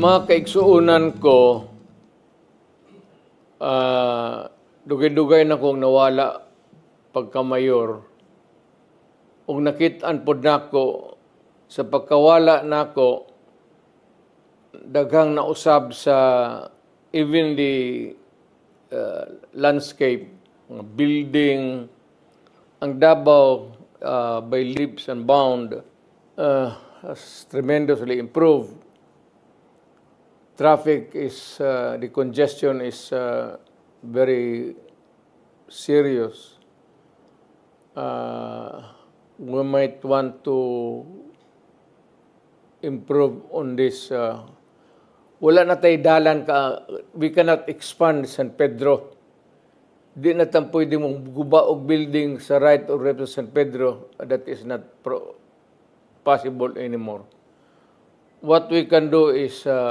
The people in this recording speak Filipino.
Mga kaigsuunan ko, ah, dugay-dugay na kong nawala pagka-mayor. Ug nakitaan pod nako sa pagkawala nako daghang nausab sa even the uh, landscape, mga building, ang Davao uh, by leaps and bound uh, has tremendously improved. Traffic is, uh, the congestion is uh, very serious. Uh, we might want to improve on this. Uh, wala na tayo dalan ka, we cannot expand San Pedro. Di na tayo pwede mong guba og building sa right or left of San Pedro. That is not pro- possible anymore. What we can do is uh,